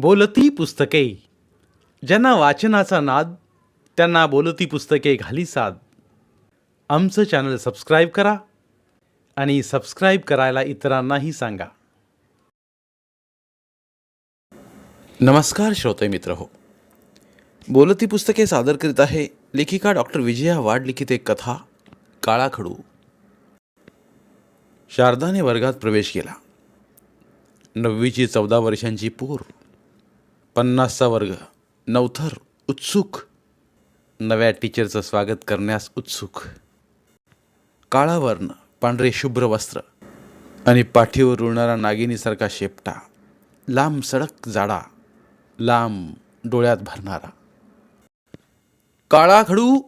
बोलती पुस्तके. ज्यांना वाचनाचा नाद त्यांना बोलती पुस्तके घाली साद. आमचं चॅनल सबस्क्राईब करा आणि सबस्क्राईब करायला इतरांनाही सांगा. नमस्कार श्रोते मित्र हो. बोलती पुस्तके सादर करीत आहे लेखिका डॉक्टर विजया वाड लिखित एक कथा काळा खडू शारदाने वर्गात प्रवेश केला. नववीची चौदा वर्षांची पूर. पन्नासचा वर्ग. नवथर उत्सुक. नव्या टीचरचं स्वागत करण्यास उत्सुक. काळा वर्ण पांढरे शुभ्र वस्त्र. आणि पाठीवर रुळणारा नागिनीसारखा शेपटा. लांब सडक जाडा. लांब डोळ्यात भरणारा. काळा खडू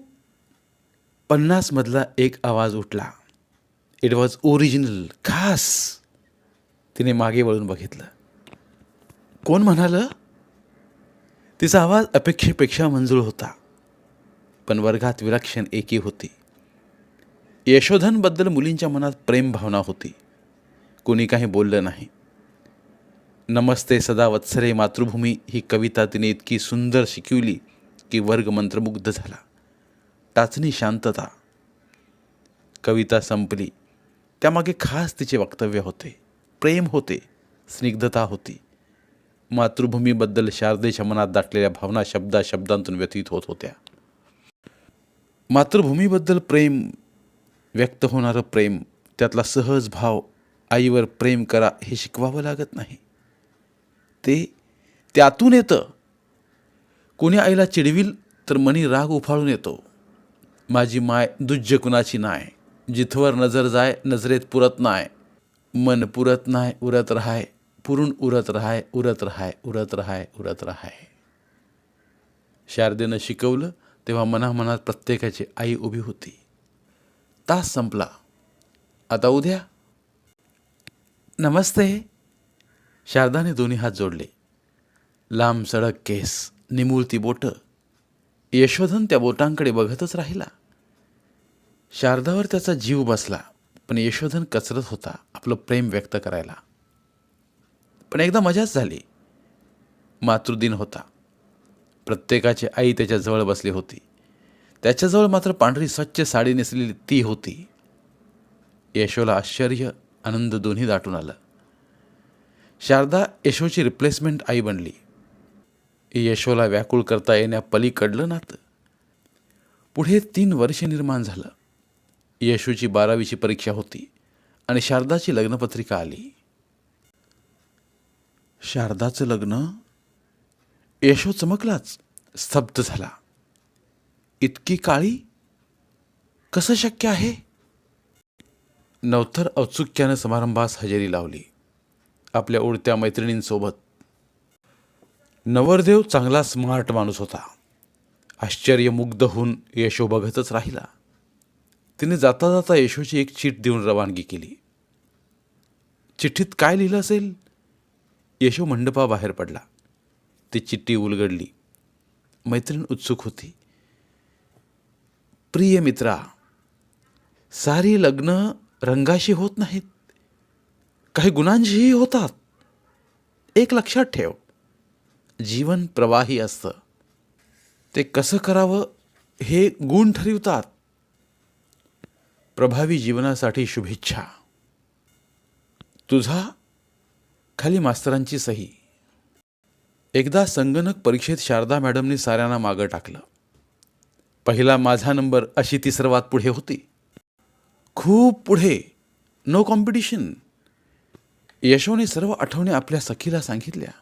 पन्नासमधला एक आवाज उठला. इट वॉज ओरिजिनल खास. तिने मागे वळून बघितलं. कोण म्हणालं? तिचा आवाज अपेक्षेपेक्षा मंजूळ होता पण वर्गात विलक्षण एकी होती. यशोधनबद्दल मुलींच्या मनात प्रेम भावना होती. कोणी काही बोललं नाही. नमस्ते सदा वत्सरे मातृभूमी. ही कविता तिने इतकी सुंदर शिकवली की वर्ग मंत्रमुग्ध झाला. टाचणी शांतता. कविता संपली. त्यामागे खास तिचे वक्तव्य होते. प्रेम होते. स्निग्धता होती. मातृभूमीबद्दल शारदेच्या मनात दाटलेल्या भावना शब्दा शब्दांतून व्यतीत होत होत्या. मातृभूमीबद्दल प्रेम व्यक्त होणारं प्रेम त्यातला सहज भाव आईवर प्रेम करा हे शिकवावं लागत नाही. ते त्यातून येतं. कोणी आईला चिडविल तर मनी राग उफाळून येतो. माझी माय दुज्ज कुणाची नाय? जिथवर नजर जाय नजरेत पुरत नाय. मन पुरत नाय उरत राहाय. पुरून उरत राहाय उरत राहाय उरत राहाय उरत राहाय. शारदेनं शिकवलं तेव्हा मनामनात प्रत्येकाची आई उभी होती. तास संपला. आता उद्या? नमस्ते. शारदाने दोन्ही हात जोडले. लांब सडक केस निमुळती बोटं. यशोधन त्या बोटांकडे बघतच राहिला. शारदावर त्याचा जीव बसला पण यशोधन कचरत होता आपलं प्रेम व्यक्त करायला. पण एकदा मजाच झाली. मातृदिन होता. प्रत्येकाची आई त्याच्याजवळ बसली होती. त्याच्याजवळ मात्र पांढरी स्वच्छ साडी नेसलेली ती होती. यशोला आश्चर्य आनंद दोन्ही दाटून आलं. शारदा यशोची रिप्लेसमेंट आई बनली. यशोला व्याकुळ करता येण्या पलीकडलं नातं. पुढे तीन वर्षे निर्माण झालं. यशूची बारावीची परीक्षा होती आणि शारदाची लग्नपत्रिका आली. शारदाचं लग्न यशो चमकलाच स्तब्ध झाला. इतकी काळी कसं शक्य आहे? नवथर औत्सुक्यानं समारंभास हजेरी लावली. आपल्या उडत्या मैत्रिणींसोबत. नवरदेव चांगला स्मार्ट माणूस होता. आश्चर्यमुग्ध होऊन यशो बघतच राहिला. तिने जाता जाता यशोची एक चिट देऊन रवानगी केली. चिठ्ठीत काय लिहिलं असेल? यशो मंडपाबाहेर पडला. ती चिठ्ठी उलगडली. मैत्रीण उत्सुक होती. प्रिय मित्रा सारी लग्न रंगाशी होत नाहीत. काही गुणांशीही होतात. एक लक्षात ठेव. जीवन प्रवाही असतं. ते कसं करावं हे गुण ठरवतात. प्रभावी जीवनासाठी शुभेच्छा. तुझा खाली मास्तरांची सही. एकदा संगणक परीक्षेत शारदा मॅडमने साऱ्यांना मागं टाकलं. पहिला माझा नंबर अशी ती सर्वात पुढे होती. खूप पुढे. नो कॉम्पिटिशन यशोने सर्व आठवणी आपल्या सखीला सांगितल्या.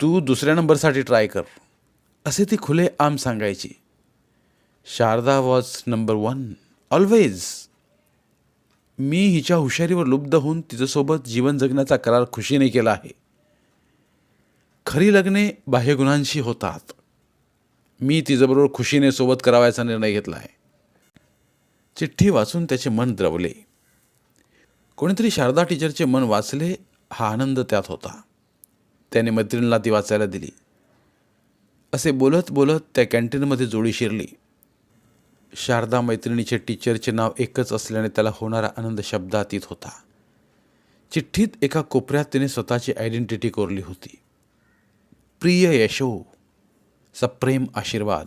तू दुसऱ्या नंबरसाठी ट्राय कर असे ती खुले आम सांगायची. Sharada was number one always मी हिच्या हुशारीवर लुब्ध होऊन तिच्यासोबत जीवन जगण्याचा करार खुशीने केला आहे. खरी लग्ने बाह्यगुणांशी होतात. मी तिच्याबरोबर खुशीने सोबत करावायचा निर्णय घेतला आहे. चिठ्ठी वाचून त्याचे मन द्रवले. कोणीतरी शारदा टीचरचे मन वाचले हा आनंद त्यात होता. त्याने मैत्रिणीला ती वाचायला दिली. असे बोलत बोलत त्या कॅन्टीनमध्ये जोडी शिरली. शारदा मैत्रिणीचे टीचरचे नाव एकच असल्याने त्याला होणारा आनंद शब्दातीत होता. चिठ्ठीत एका कोपऱ्यात तिने स्वतःची आयडेंटिटी कोरली होती. प्रिय यशो सप्रेम आशीर्वाद.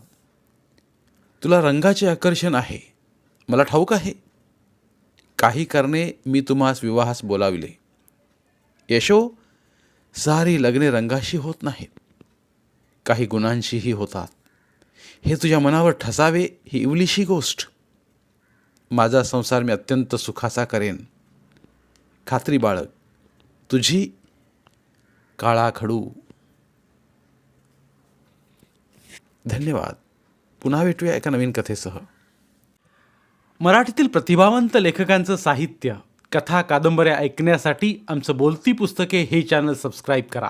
तुला रंगाचे आकर्षण आहे. मला ठाऊक आहे. काही करणे मी तुम्हास विवाहास बोलाविले. यशो सारी लग्ने रंगाशी होत नाहीत. काही गुणांशीही होतात. हे तुझ्या मनावर ठसावे ही इवलीशी गोष्ट. माझा संसार मी अत्यंत सुखाचा करेन. खात्री बाळग तुझी काळा खडू धन्यवाद. पुन्हा भेटूया एका नवीन कथेसह. मराठीतील प्रतिभावंत लेखकांचं साहित्य कथा कादंबऱ्या ऐकण्यासाठी आमचं बोलती पुस्तके हे चॅनल सबस्क्राईब करा.